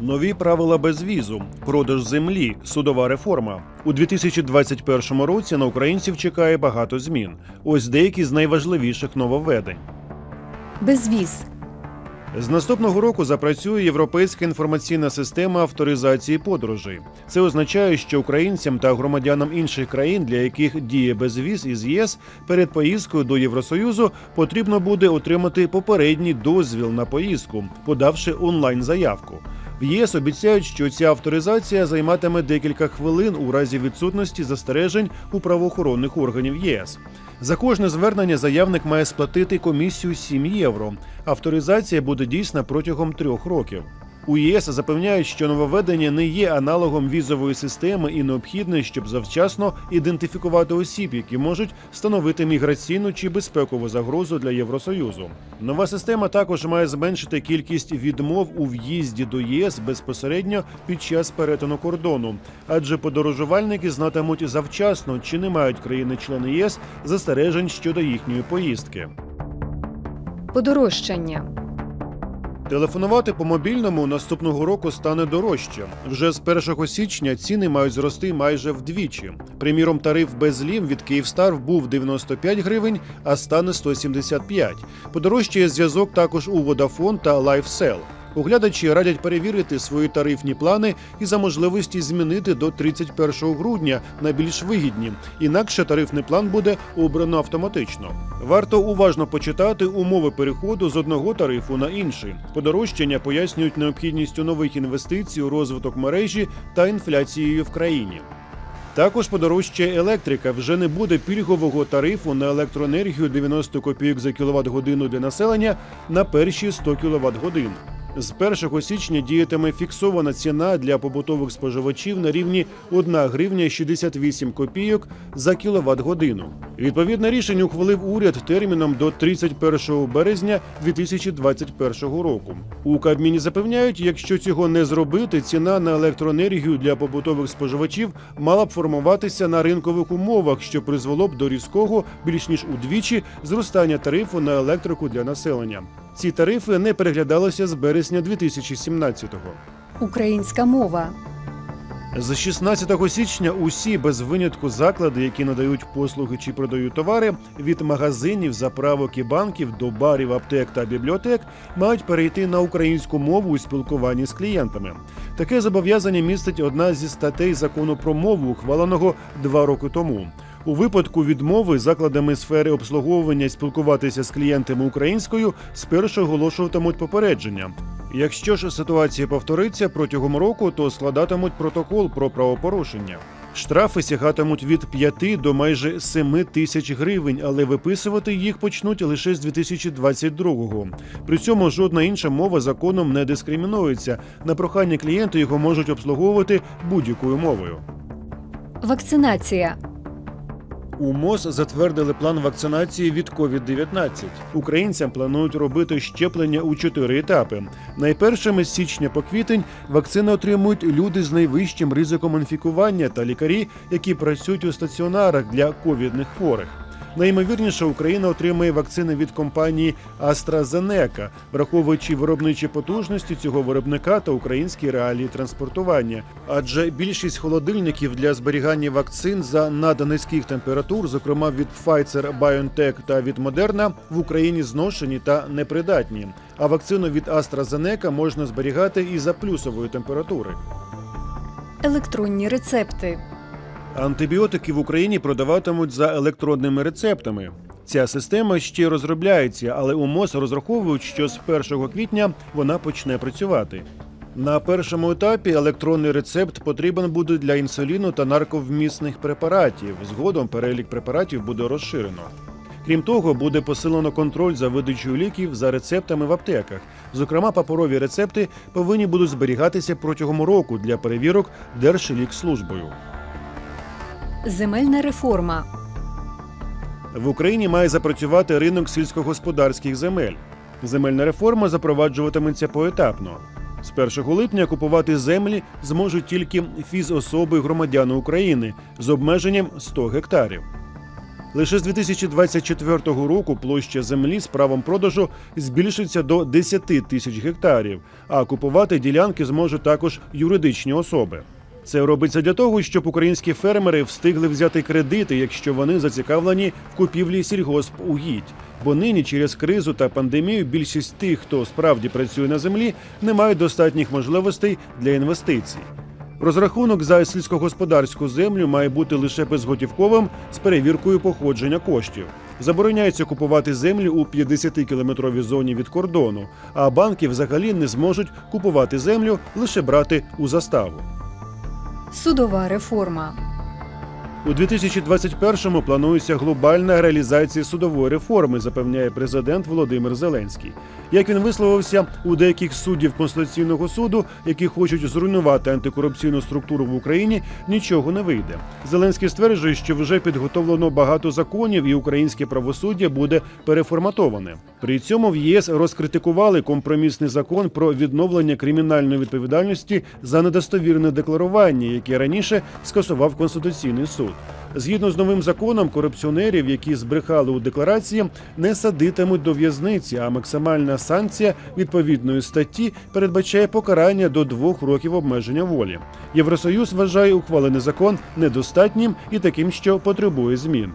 Нові правила безвізу, продаж землі, судова реформа. У 2021 році на українців чекає багато змін. Ось деякі з найважливіших нововведень. Безвіз. З наступного року запрацює європейська інформаційна система авторизації подорожей. Це означає, що українцям та громадянам інших країн, для яких діє безвіз із ЄС, перед поїздкою до Євросоюзу потрібно буде отримати попередній дозвіл на поїздку, подавши онлайн заявку. В ЄС обіцяють, що ця авторизація займатиме декілька хвилин у разі відсутності застережень у правоохоронних органів ЄС. За кожне звернення заявник має сплатити комісію 7 євро. Авторизація буде дійсна протягом трьох років. У ЄС запевняють, що нововведення не є аналогом візової системи і необхідне, щоб завчасно ідентифікувати осіб, які можуть становити міграційну чи безпекову загрозу для Євросоюзу. Нова система також має зменшити кількість відмов у в'їзді до ЄС безпосередньо під час перетину кордону, адже подорожувальники знатимуть завчасно, чи не мають країни-члени ЄС застережень щодо їхньої поїздки. Подорожчання. Телефонувати по мобільному наступного року стане дорожче. Вже з 1 січня ціни мають зрости майже вдвічі. Приміром, тариф без лім від Київстар був 95 гривень, а стане 175. Подорожчає зв'язок також у Vodafone та LifeSell. Оглядачі радять перевірити свої тарифні плани і за можливості змінити до 31 грудня на більш вигідні. Інакше тарифний план буде обрано автоматично. Варто уважно почитати умови переходу з одного тарифу на інший. Подорожчання пояснюють необхідністю нових інвестицій у розвиток мережі та інфляцією в країні. Також подорожчає електрика. Вже не буде пільгового тарифу на електроенергію 90 копійок за кіловат годину для населення на перші 100 кіловат годин. З 1 січня діятиме фіксована ціна для побутових споживачів на рівні 1 гривня 68 копійок за кіловат годину. Відповідне рішення ухвалив уряд терміном до 31 березня 2021 року. У Кабміні запевняють, якщо цього не зробити, ціна на електроенергію для побутових споживачів мала б формуватися на ринкових умовах, що призвело б до різкого більш ніж удвічі зростання тарифу на електрику для населення. Ці тарифи не переглядалися з березня 2017-го. Українська мова. З 16 січня усі без винятку заклади, які надають послуги чи продають товари, від магазинів, заправок і банків до барів, аптек та бібліотек, мають перейти на українську мову у спілкуванні з клієнтами. Таке зобов'язання містить одна зі статей закону про мову, ухваленого два роки тому. У випадку відмови закладами сфери обслуговування спілкуватися з клієнтами українською спершу оголошуватимуть попередження. Якщо ж ситуація повториться протягом року, то складатимуть протокол про правопорушення. Штрафи сягатимуть від 5 до майже 7 тисяч гривень, але виписувати їх почнуть лише з 2022-го. При цьому жодна інша мова законом не дискримінується. На прохання клієнта його можуть обслуговувати будь-якою мовою. Вакцинація. У МОЗ затвердили план вакцинації від COVID-19. Українцям планують робити щеплення у чотири етапи. Найпершими з січня по квітень вакцини отримують люди з найвищим ризиком інфікування та лікарі, які працюють у стаціонарах для ковідних хворих. Найімовірніше, Україна отримає вакцини від компанії AstraZeneca, враховуючи виробничі потужності цього виробника та українські реалії транспортування. Адже більшість холодильників для зберігання вакцин за наднизьких температур, зокрема від Pfizer, BioNTech та від Moderna, в Україні зношені та непридатні. А вакцину від AstraZeneca можна зберігати і за плюсової температури. Електронні рецепти. Антибіотики в Україні продаватимуть за електронними рецептами. Ця система ще розробляється, але у МОЗ розраховують, що з 1 квітня вона почне працювати. На першому етапі електронний рецепт потрібен буде для інсуліну та нарковмісних препаратів. Згодом перелік препаратів буде розширено. Крім того, буде посилено контроль за видачею ліків за рецептами в аптеках. Зокрема, паперові рецепти повинні будуть зберігатися протягом року для перевірок Держлікслужбою. Земельна реформа. В Україні має запрацювати ринок сільськогосподарських земель. Земельна реформа запроваджуватиметься поетапно. З 1 липня купувати землі зможуть тільки фізособи громадяни України з обмеженням 100 гектарів. Лише з 2024 року площа землі з правом продажу збільшиться до 10 тисяч гектарів, а купувати ділянки зможуть також юридичні особи. Це робиться для того, щоб українські фермери встигли взяти кредити, якщо вони зацікавлені в купівлі сільгоспугідь. Бо нині через кризу та пандемію більшість тих, хто справді працює на землі, не мають достатніх можливостей для інвестицій. Розрахунок за сільськогосподарську землю має бути лише безготівковим з перевіркою походження коштів. Забороняється купувати землі у 50-кілометровій зоні від кордону, а банки взагалі не зможуть купувати землю, лише брати у заставу. Судова реформа. У 2021-му планується глобальна реалізація судової реформи, запевняє президент Володимир Зеленський. Як він висловився, у деяких суддів Конституційного суду, які хочуть зруйнувати антикорупційну структуру в Україні, нічого не вийде. Зеленський стверджує, що вже підготовлено багато законів, і українське правосуддя буде переформатоване. При цьому в ЄС розкритикували компромісний закон про відновлення кримінальної відповідальності за недостовірне декларування, яке раніше скасував Конституційний суд. Згідно з новим законом, корупціонерів, які збрехали у декларації, не садитимуть до в'язниці, а максимальна санкція відповідної статті передбачає покарання до двох років обмеження волі. Євросоюз вважає ухвалений закон недостатнім і таким, що потребує змін.